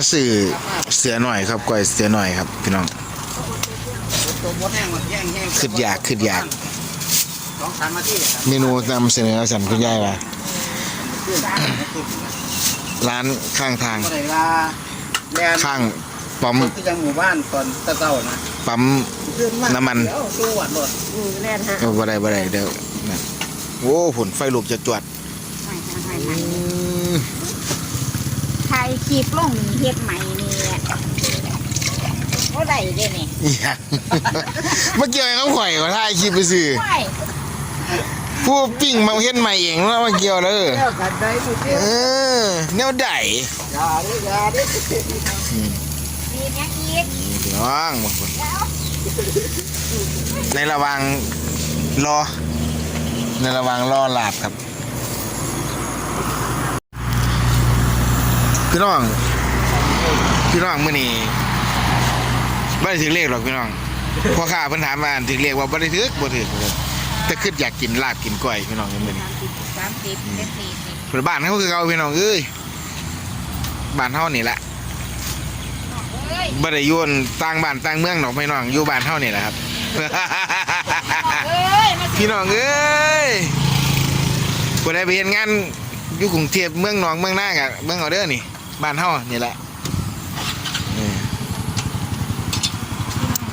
มาซื้อเสือหน่อยครับก้อยเสือหน่อยครับพี่น้องตัวมดแห้งหมดแห้งแห้งขึ้นอยากขึ้นอยากสองสามนาทีครับเมนูนำเสนอสันคุณยายว่าขึ้นขึ้นร้านข้างทางก็เลยว่าแลนข้างปั๊มที่ยังหมู่บ้านตอนตะเจ้านะปั๊มขึ้นมาน้ำมันเดี๋ยวสู้หวัดรถอืมแล่นฮะเอาบ่ได้บ่ได้เดี๋ยวนั่นโอ้ผลไฟลุกจะจวด ไม่ไม่อืไม่มไทยคลิปลงเฮ็ดใหม่นี่แหละก็ได้เด้นี่อีหยังเมื่อกี้เขาข่อยก็ถ่ายคลิปไปซื้อไม่ผู้ปิ้งมาเฮ็ดใหม่เองแล้วมาเกี่ยวเลยเจ้ากันได้สุดเดียวเออแนวใดอย่าดิอย่าดิมีแม็กอีกพี่น้องบางคนในระหว่างรอ ในระหว่างรอหลาบครับ พี่น้อง พี่น้องมื้อนี้บ่ได้ถือเลขหรอกพี่น้องพ่อค้าเพิ่นถามว่าถือเลขว่าบ่ได้ถือบ่ถือแต่คิดอยากกินลาบกินก้อยพี่น้องมื้อนี้สามสิบามสิบเป็นสี่สิบเพิ่นบ้านเขาคือเก่าพี่น้องเอ้ยบ้านเฮานี่แหละบ่ได้ยู่อั่นต่างบ้านต่างเมืองดอกพี่น้องอยู่บ้านเฮานี่แหละครับพี่น้องเอ้ยผู้ใดไปเฮ็ดงานอยู่กรุงเทพเมืองหนองเมืองหน้ากะเมืองเอาเด้อนี่ บ้านเฮานี่แหละเออ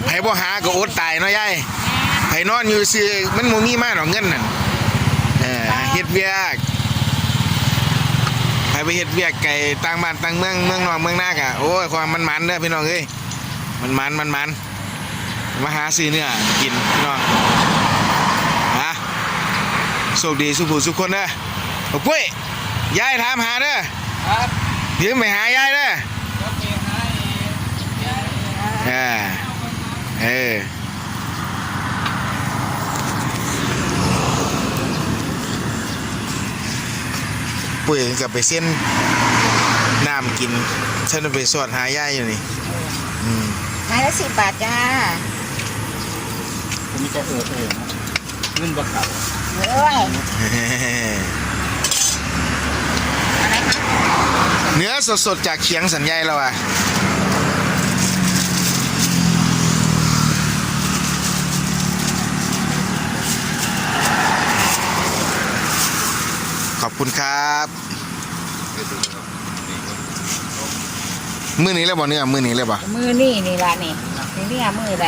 ไผบ่หาก็อดตายเนาะยายไผนอนอยู่ซื่อมันบ่มีมาดอกเงินนั่นเออเฮ็ดเวียกไผไปเฮ็ดเวียกไกลต่างบ้านต่างเมืองเมืองนอกเมืองนากะโอ้ยความมันมันๆเด้อพี่น้องเอ้ยมันมันมันมันมาหาซื้อเนื้อกินพี่น้องฮะโชคดีสุขผู้สุขคนเด้อโอ้ปุ้ยยายถามหาเด้อครับเดี๋ ยวไปหายายเด้อโอเคให้เออเออปุ้ยกับไปเส้นน้ำกิน ฉันไปสวดหายายอยู่นี่อืมไม้ละสิบบาทจ้าผมมีแต่เออเออนะเงินบ่เขาเอ้ยอะไรคะ เนื้อสดๆ จากเขียงสัญญาเราอะขอบคุณครับมือนี้เลยบ่เนื้อมือนี้เลยบ่มือนี่นี่ละนี่นี่เนี่ยมือใด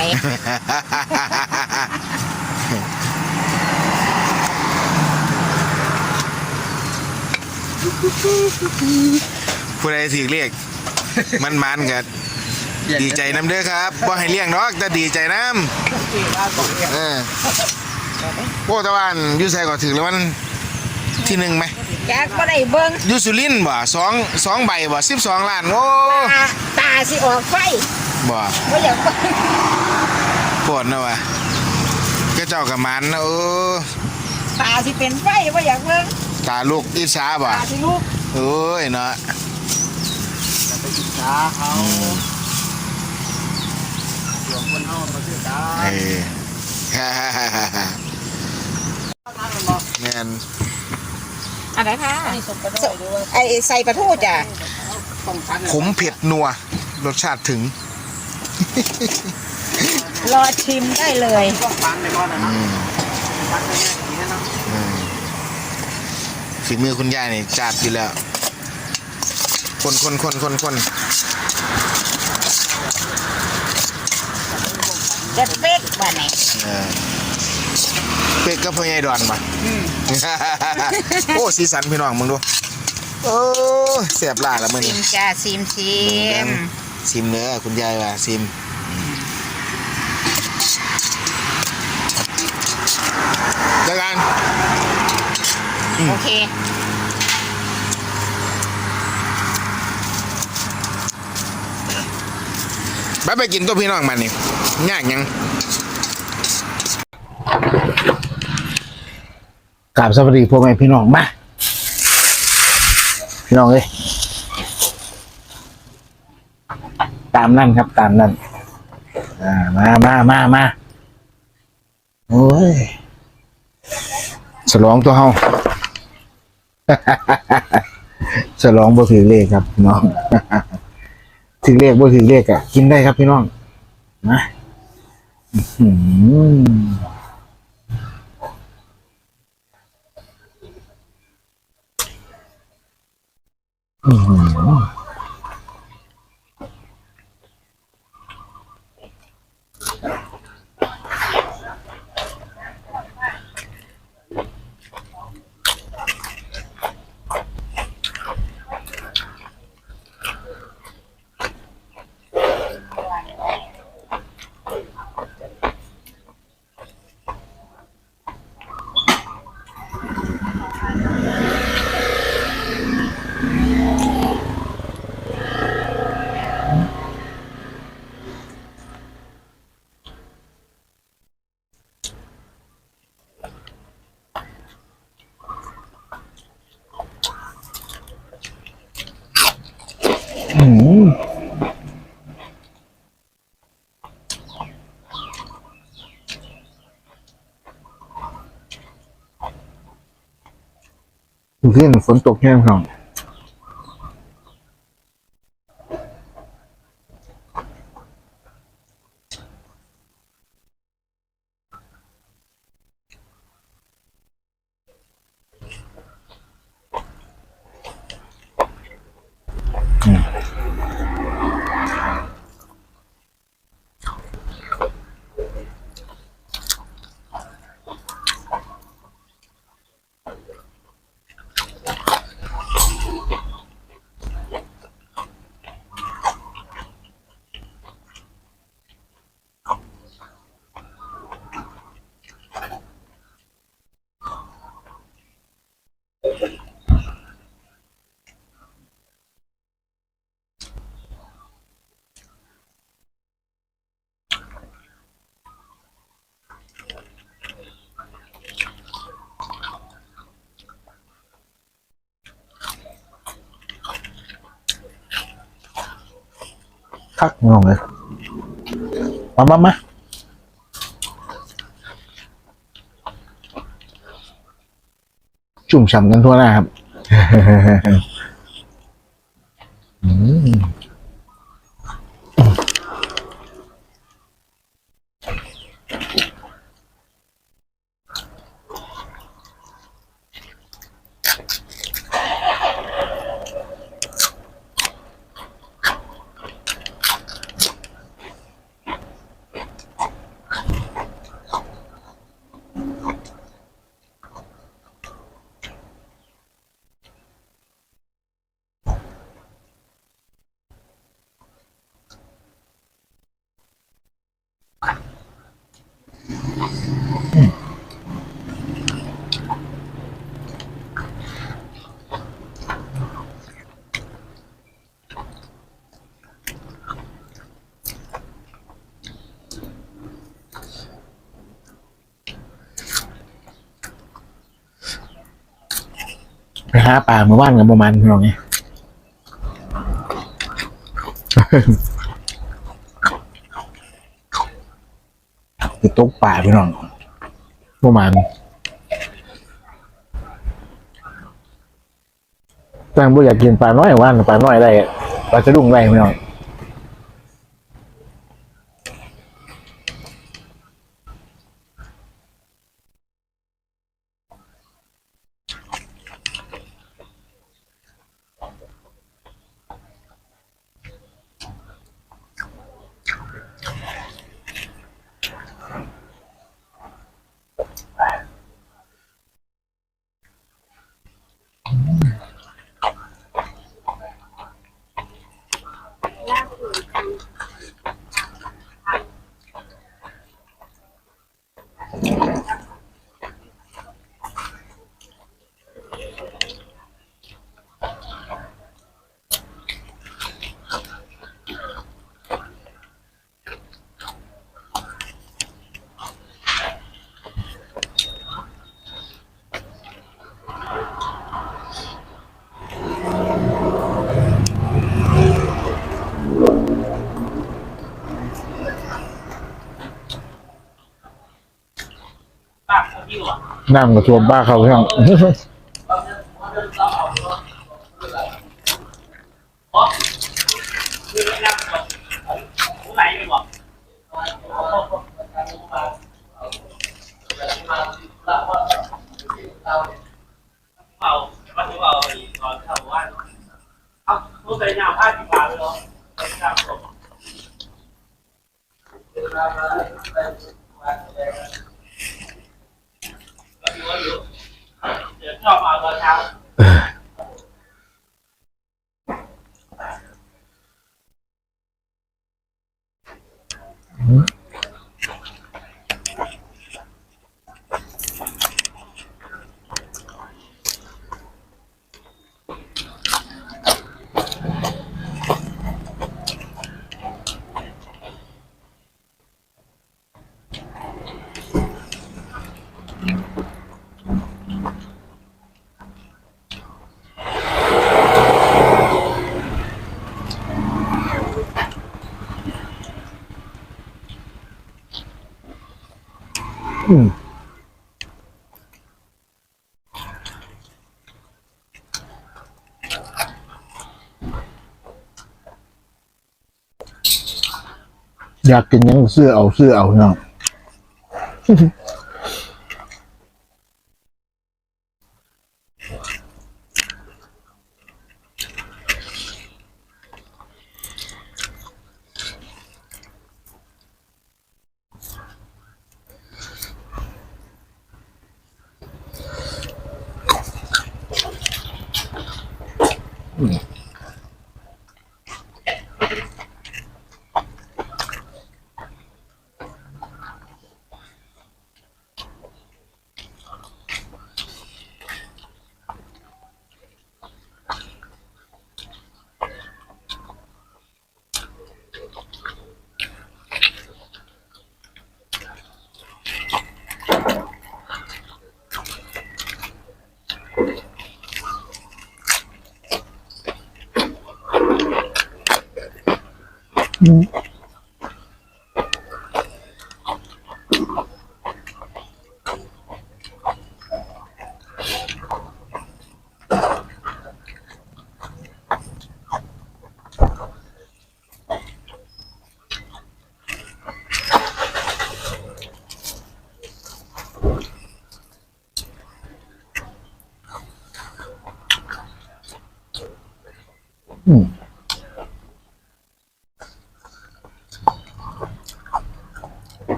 ผู้ใดถือเรียกมันมันๆกันดีใจน้ำเด้อครับบ่ให้เลี้ยงดอกแต่ดีใจน้ำที่ร้านบอกเนี่ยเออโอ้ตะวันอยูใส่ก็ถือแล้วมันที่หนึ่งไหมแจ็คบ่ได้เบิ่งอยูสุรินทร์บ่สองสองใบบ่สิบสองล้านโอ้ตาตาสิออกไฟบ่บ่อยากเบิ่งปวดนะวะก็เจ้ากับมันนะเออตาสิเป็นไฟบ่อยากเบิ่งตาลูกอิสาบ่ตาสิลูกเอ้ยเนาะจะไปศึกษาเขาหลวงคนเฮามาศึกษาเออฮ่าฮ่าฮ่าฮ่าทางมันบอกแม่นอะไรคะนี่สมกันด้วยด้วยไอใส่ปลาทูจ้ะต้องพันขมเผ็ดนัว รสชาติถึง รอชิมได้เลยต้องพันไปก่อนนะครัอืบมพันไปแน่ทีนะอืมฝีมือคุณยายนี่จัดอยู่แล้ว คนคนคนคนคน เด็ดเป๊กบ้านไหนเออเป็กกับพ่อใหญ่ดอนมาโอ้สีสันพี่น้องมึงดูโอ้เสียบหลาแล้วมึงซินี่มจ้าซิมซิมซิมเนื้อคุณยายว่าซิมเจอกันโอเคไปไปกินตัวพี่น้องมันนี่ ยากยังกราบสวัสดีพ่อแม่พี่น้องมาพี่น้องเอ้ยตามนั่นครับตามนั่นอ่ามามามามาโอ้ยฉลองตัวเฮาฉลองบ่ถือเลขครับพี่น้อง ถึงเลขบ่ถึงเลขอะ กินได้ครับพี่น้องนะ อื้อ เพื่อนฝนตกแห้งครับ คักงงเลยมามามาจุ่มฉ่ำกันทั่วหน้าครับ อืม ไปหาปลาเมื่อวานกับประมาณพี่น้องไงตุ๊กป่าพี่น้องประมาณแต่บ่อยากกินปลาน้อยว่านปลาน้อยได้ปลาจะดุ้งได้พี่น้อง น้ำกระชวมบ้าเขาพี่น้อง เอืม อยากกินหยังเสื้อเอาเสื้อเอาเนาะ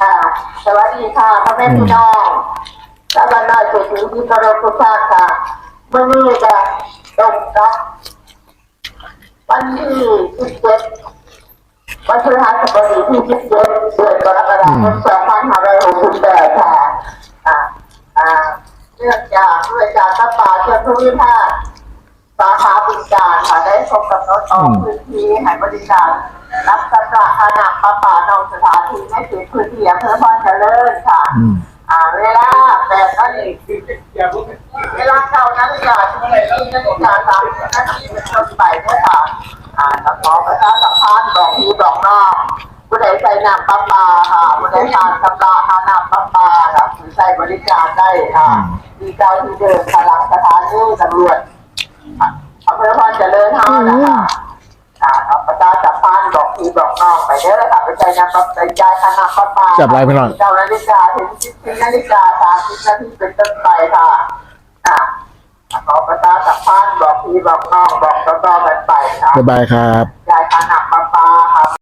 ค่ะสวัสดีค่ะพ่อแม่พี่น้องและบรรดาเศรษฐีที่เคารพทุกท่านค่ะเมื่อนี้จะตรงกับวันที่17วันพฤหัสบดีที่17เดือนกรกฎาคม2568ค่ะอ่าอ่าเนื่องจากเนื่องจากตะป่าเชียงทุยค่ะ สาขาบริการค่ะได้ส่งกำหนดออกพื้นที่ให้บริการ รับสัตว์อาณาป่าป่านองสถานที่ในเขตพื้นที่อำเภอพรเจริญค่ะอืมอ่าเวลาแปดนาฬิกาเวลาเก้านาฬิกาที่นาฬิกาสามสิบนาทีเป็นต้นไปด้วยค่ะอ่าขอประชาสัมพันธ์บอกพี่บอกน้องผู้ใดใช้น้ำประปาค่ะผู้ใดทานชำระค่าน้ำประปาค่ะหรือใช้บริการได้ค่ะมีเจ้าที่เดินพลังสถานีตำรวจอะอำเภอ พรเจริญเฮานะคะอ่าเอาประชาสัมพันบอกพี่บอกน้องไปเด้อค่ะไปใจน้ำประไปใจายค่าน้ำประปจับไรไปน้องเจ้านาฬิกาถึงสิบสี่นาฬิกาสามสิบนาทีเป็นต้นไปค่ะอ่าขอประชาสัมพันบอกพี่บอกน้องบอกต่อๆกันไปค่ะบ๊ายบายครับยายขนาดปลาป